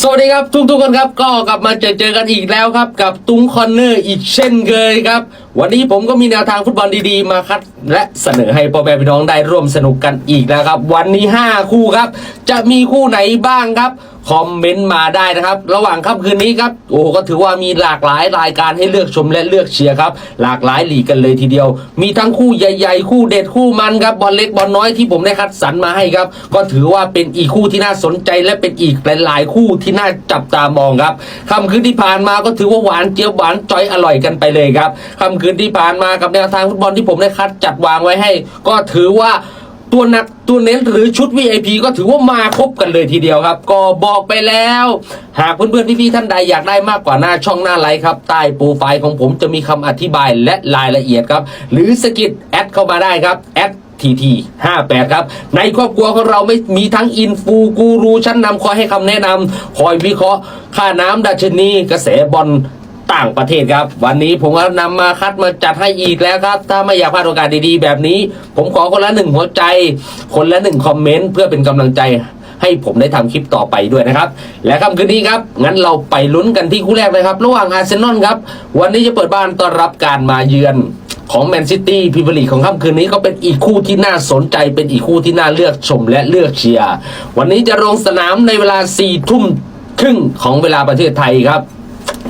สวัสดีครับทุกทุกๆคนครับก็กลับมาเจอเจอกันอีกแล้วครับ กับตุ้งคอนเนอร์อีกเช่นเคยครับ วันนี้ผมก็มีแนวทางฟุตบอลดีๆมาคัด และเสนอให้พ่อแม่พี่น้องได้ร่วมสนุกกันอีกนะครับ วันนี้ 5 คู่ครับ จะมีคู่ไหนบ้างครับ คอมเมนต์มาได้นะครับ ระหว่างค่ำคืนนี้ครับโอ้โหก็ถือว่ามีหลากหลายรายการให้เลือกชมและเลือกเชียร์ครับ หลากหลายหลีกกันเลยทีเดียว มีทั้งคู่ใหญ่ๆ คู่เด็ดคู่มันครับบอลเล็กบอลน้อยที่ผมได้คัดสรรมาให้ครับ ก็ถือว่าเป็นอีกคู่ที่น่าสนใจและเป็นอีกหลายๆคู่ที่น่าจับตามองครับค่ำคืนที่ผ่านมาก็ถือว่าหวานเจี๊ยบหวานจอยอร่อยกันไปเลยครับค่ำคืนที่ผ่านมากับแนวทางฟุตบอลที่ผมได้คัดจัดวางไว้ให้ ก็ถือว่า ตัวหนักตัวเน้นหรือชุด VIP ก็ถือว่ามาครบกันเลยทีเดียวครับ ก็บอกไปแล้ว หากเพื่อนๆพี่ๆท่านใดอยากได้มากกว่าหน้าช่องหน้าไลค์ครับ ใต้โปรไฟล์ของผมจะมีคำอธิบายและรายละเอียดครับ หรือสกิดแอดเข้ามาได้ครับแอด TT 58ครับ ในครอบครัวของเราไม่มีทั้งอินฟูกูรูชั้นนำคอยให้คำแนะนำคอยวิเคราะห์ ค่าน้ำดัชนี กระแสบอล ต่างประเทศครับ วันนี้ผมก็นำมาคัดมาจัดให้อีกแล้วครับ ถ้าไม่อยากพลาดโอกาสดีๆ แบบนี้ ผมขอคนละหนึ่งหัวใจ คนละหนึ่งคอมเมนต์เพื่อเป็นกำลังใจให้ผมได้ทำคลิปต่อไปด้วยนะครับ และค่ำคืนนี้ครับ งั้นเราไปลุ้นกันที่คู่แรกเลยครับ ระหว่างอาร์เซนอลครับ วันนี้จะเปิดบ้านต้อนรับการมาเยือนของแมนซิตี้พิพลีของค่ำคืนนี้ก็เป็นอีกคู่ที่น่าสนใจเป็นอีกคู่ที่น่าเลือกชมและเลือกเชียร์วันนี้จะลงสนามในเวลา4ี่ทุ่มครึ่งของเวลาประเทศไทยครับ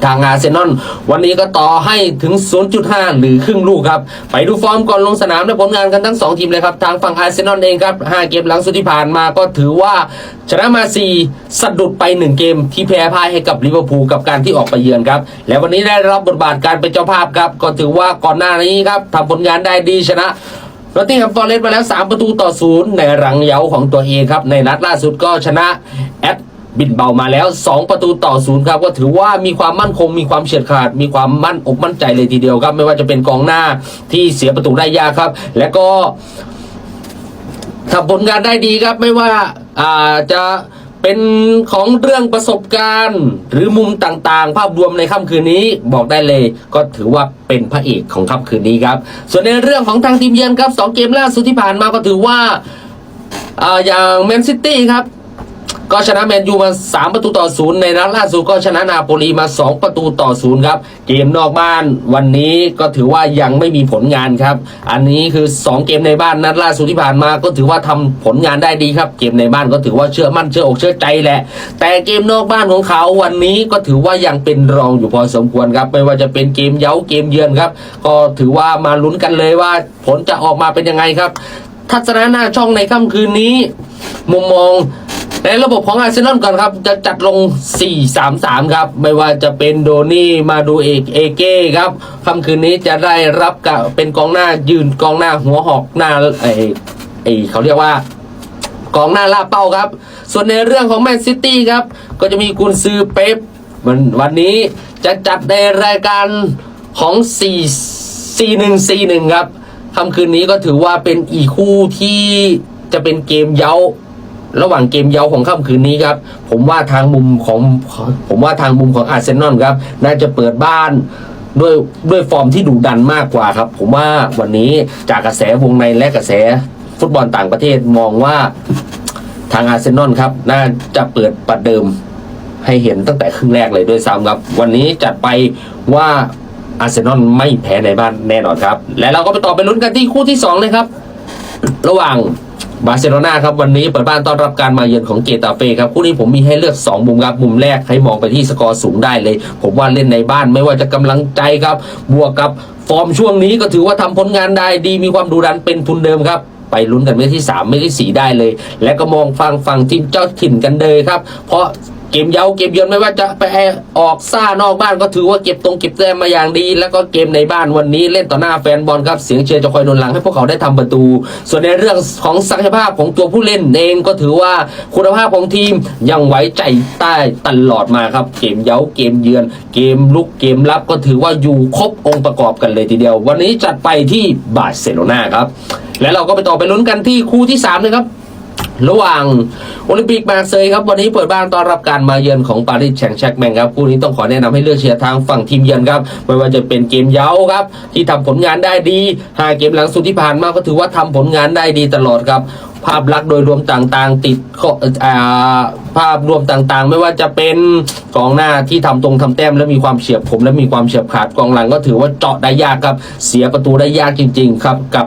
ทางอาร์เซนอลวันนี้ก็ต่อให้ถึง 0.5 หรือครึ่งลูกครับ ไปดูฟอร์มก่อนลงสนามและผลงานกันทั้ง 2 ทีมเลยครับ ทางฝั่งอาร์เซนอลเองครับ 5 เกมหลังสุดที่ผ่านมาก็ถือว่าชนะมา 4สะดุดไป 1 เกมที่แพ้พ่ายให้กับลิเวอร์พูลกับการที่ออกไปเยือนครับ และวันนี้ได้รับบทบาทการเป็นเจ้าภาพครับ ก็ถือว่าก่อนหน้านี้ครับทำผลงานได้ดีชนะนอตติงแฮมฟอร์เรสต์ไปแล้ว 3 ประตูต่อศูนย์ในรังเย้าของตัวเองครับในนัดล่าสุดก็ชนะแอด บินเบามาแล้ว 2 ประตูต่อศูนย์ครับก็ถือว่ามีความมั่นคงมีความเฉียดขาด มีความมั่นอกมั่นใจเลยทีเดียวครับ ไม่ว่าจะเป็นกองหน้าที่เสียประตูได้ยากครับ และก็ทำผลงานได้ดีครับไม่ว่าอาจะเป็นของเรื่องประสบการณ์ หรือมุมต่างๆ ภาพรวมในค่ำคืนนี้บอกได้เลย ก็ถือว่าเป็นพระเอกของค่ำคืนนี้ครับ ส่วนในเรื่องของทางทีมเยือนครับสองเกมล่าสุดที่ผ่านมาก็ถือว่าอ่าอย่างแมนซิตี้ครับ ก็ชนะแมนยูมา 3 ประตูต่อศูนย์ในนัดล่าสุดก็ชนะนาโปลีมา 2 ประตูต่อศูนย์ครับ เกมนอกบ้านวันนี้ก็ถือว่ายังไม่มีผลงานครับ อันนี้คือ 2 เกมในบ้านนัดล่าสุดที่ผ่านมาก็ถือว่าทำผลงานได้ดีครับ เกมในบ้านก็ถือว่าเชื่อมั่นเชื่ออกเชื่อใจแหละ แต่เกมนอกบ้านของเขาวันนี้ก็ถือว่ายังเป็นรองอยู่พอสมควรครับไม่ว่าจะเป็นเกมเย้าเกมเยือนครับ ก็ถือว่ามาลุ้นกันเลยว่าผลจะออกมาเป็นยังไงครับ ทัศนะหน้าช่องในค่ำคืนนี้ มุมมอง ในระบบของอาร์เซนอลก่อนครับ จะจัดลง 4-3-3 ครับ ไม่ว่าจะเป็นโดนี่มาดูเอกเอเก้ครับค่ำคืนนี้จะได้รับกับเป็นกองหน้ายืนกองหน้าหัวหอกหน้าไอไอเขาเรียกว่ากองหน้าล่าเป้าครับ ส่วนในเรื่องของแมนซิตี้ครับ ก็จะมีกุนซือเป๊ปวันวันนี้จะจัดในรายการของ 4 4 1 4 1 ครับค่ำคืนนี้ก็ถือว่าเป็นอีกคู่ที่จะเป็นเกมเย้า ระหว่างเกมเย้าของค่ำคืนนี้ครับ ผมว่าทางมุมของผมว่าทางมุมของอาร์เซนอลครับ น่าจะเปิดบ้านด้วยด้วยฟอร์มที่ดุดันมากกว่าครับ ผมว่าวันนี้จากกระแสวงในและกระแสฟุตบอลต่างประเทศมองว่าทางอาร์เซนอลครับ น่าจะเปิดประเดิมให้เห็นตั้งแต่ครึ่งแรกเลยด้วยซ้ำครับ วันนี้จัดไปว่าอาร์เซนอลไม่แพ้ในบ้านแน่นอนครับ และเราก็ไปต่อไปลุ้นกันที่คู่ที่สองเลยครับ ระหว่าง บาร์เซโลนาครับวันนี้เปิดบ้านต้อนรับการมาเยือนของเกตาเฟ่ครับคู่นี้ผมมีให้เลือก 2 มุมครับ มุมแรกให้มองไปที่สกอร์สูงได้เลย ผมว่าเล่นในบ้านไม่ว่าจะกำลังใจครับ บวกกับฟอร์มช่วงนี้ก็ถือว่าทำผลงานได้ดีมีความดูดันเป็นทุนเดิมครับไปลุ้นกันไม่ที่3ไม่ที่ 4 ได้เลย และก็มองฟังฝั่งทีมเจ้าถิ่นกันเลยครับ เพราะ กมเย้าเกมเยือนไม่ว่าจะไปออกซ่านอกบ้านก็ถือว่าเก็บตรงเก็บแต้มมาอย่างดี แล้วก็เกมในบ้านวันนี้เล่นต่อหน้าแฟนบอลครับเสียงเชียร์จะคอยนุนหลังให้พวกเขาได้ทำประตู ส่วนในเรื่องของศักยภาพของตัวผู้เล่นเองก็ถือว่าคุณภาพของทีมยังไว้ใจใต้ตลอดมาครับ เกมเย้าเกมเยือน เกมลุกเกมรับก็ถือว่าอยู่ครบองค์ประกอบกันเลยทีเดียว วันนี้จัดไปที่บาร์เซโลนาครับและเราก็ไปต่อไปลุ้นกันที่คู่ที่สามเลยครับ ระหว่างโอลิมปิกมาร์เซยครับ วันนี้เปิดบ้านต้อนรับการมาเยือนของปารีสแชงแชกแมงครับคู่นี้ต้องขอแนะนำให้เลือกเชียร์ทางฝั่งทีมเยือนครับไม่ว่าจะเป็นเกมเย้าครับ ที่ทำผลงานได้ดีหาเกมหลังสุดที่ผ่านมาก็ถือว่าทำผลงานได้ดีตลอดครับ ภาพลักษณ์โดยรวมต่างๆ ติดข้อภาพรวมต่างๆ ไม่ว่าจะเป็นกองหน้าที่ทำตรงทำแต้มและมีความเฉียบคมและมีความเฉียบขาดกองหลังก็ถือว่าเจาะได้ยากครับ เสียประตูได้ยากจริง ๆ ครับกับ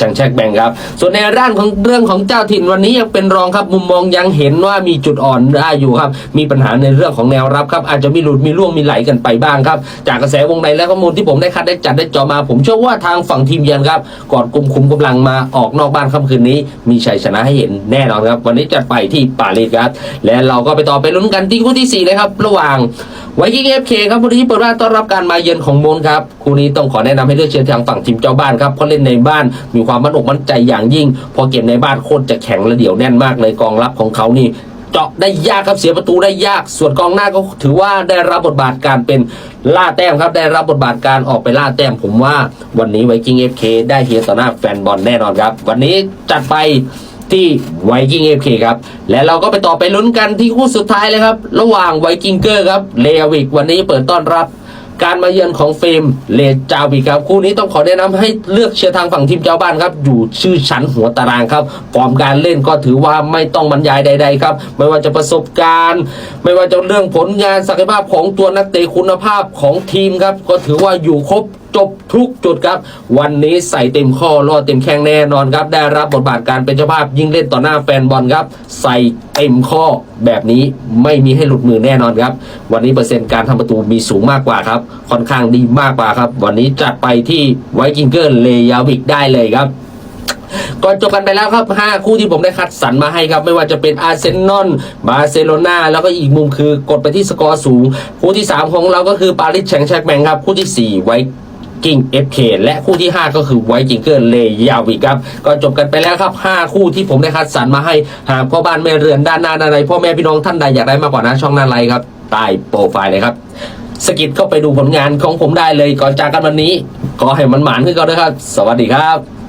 ปารีสแชงแชกแบงครับ ส่วนในด้านของเรื่องของเจ้าถิ่นวันนี้ยังเป็นรองครับมุมมองยังเห็นว่ามีจุดอ่อนได้อยู่ครับ มีปัญหาในเรื่องของแนวรับครับอาจจะมีหลุดมีร่วงมีไหลกันไปบ้างครับ จากกระแสวงในและข้อมูลที่ผมได้คัดได้จัดได้จอมา ผมเชื่อว่าทางฝั่งทีมเยือนครับก่อนกลุ่มคุมกำลังมาออกนอกบ้านค่ำคืนนี้ มีชัยชนะให้เห็นแน่นอนครับ วันนี้จะไปที่ปารีสครับและเราก็ไปต่อไปลุ้นกันที่คู่ที่สี่เลยครับระหว่างไวกิ้งเอฟเคครับวันนี้เปิดบ้านต้อนรับการมาเยือนของโมนครับคู่นี้ต้องขอแนะนำให้เลือกเชียร์ทางฝั่งทีมเจ้าบ้านครับเพราะเล่นในบ้านมีความมั่นอกมั่นใจอย่างยิ่ง พอเกมในบ้านโคตรจะแข็งและเดี่ยวแน่นมากเลยกองรับของเขานี่เจาะได้ยากครับเสียประตูได้ยาก ส่วนกองหน้าก็ถือว่าได้รับบทบาทการเป็นล่าแต้มครับได้รับบทบาทการออกไปล่าแต้มผมว่า วันนี้ไวกิ้งเอฟเคได้เฮียต่อหน้าแฟนบอลแน่นอนครับ วันนี้จัดไปที่ไวกิ้งเอฟเคครับ และเราก็ไปต่อไปลุ้นกันที่คู่สุดท้ายเลยครับ ระหว่างไวกิ้งเกอร์ครับเลวิกวันนี้เปิดต้อนรับ การมาเยือนของเฟรมเลจาวิกครับคู่นี้ต้องขอแนะนำให้เลือกเชียร์ทางฝั่งทีมเจ้าบ้านครับ อยู่ชื่อชั้นหัวตารางครับ ฟอร์มการเล่นก็ถือว่าไม่ต้องบรรยายใด ๆ ครับ ไม่ว่าจะประสบการณ์ ไม่ว่าจะเรื่องผลงานศักยภาพของตัวนักเตะคุณภาพของทีมครับ ก็ถือว่าอยู่ครบจบทุกจุดครับ วันนี้ใส่เต็มข้อรอดเต็มแข้งแน่นอนครับ ได้รับบทบาทการเป็นเจ้าภาพยิ่งเล่นต่อหน้าแฟนบอลครับ ใส่เต็มข้อแบบนี้ไม่มีให้หลุดมือแน่นอนครับ วันนี้เปอร์เซ็นต์การทำประตูมีสูงมากกว่าครับค่อนข้างดีมากกว่าครับ วันนี้จัดไปที่ไวกิงเกอร์เลยาวิกได้เลยครับก่อนจบกันไปแล้วครับ 5 คู่ที่ผมได้คัดสรรมาให้ครับ ไม่ว่าจะเป็นอาร์เซนอลบาร์เซโลนาแล้วก็อีกมุมคือกดไปที่สกอร์สูง คู่ที่ 3 ของเราก็คือปารีสแชงแชกแมงครับ คู่ทีสี่4 ไวกิ้ง FK และคู่ที่ 5 ก็คือไวกิ้งเกอร์เลยาวิกครับ ก็จบกันไปแล้วครับ 5 คู่ที่ผมได้คัดสรรมาให้หากพ่อบ้านแม่เรือนด้านหน้าด้านในพ่อแม่พี่น้องท่านใดอยากได้มากกว่านั้นช่องหน้าไลน์ครับใต้โปรไฟล์เลยครับ สกิดเข้าไปดูผลงานของผมได้เลยก่อนจากกันวันนี้ ขอให้มันหมานขึ้นก่อนนะครับ สวัสดีครับ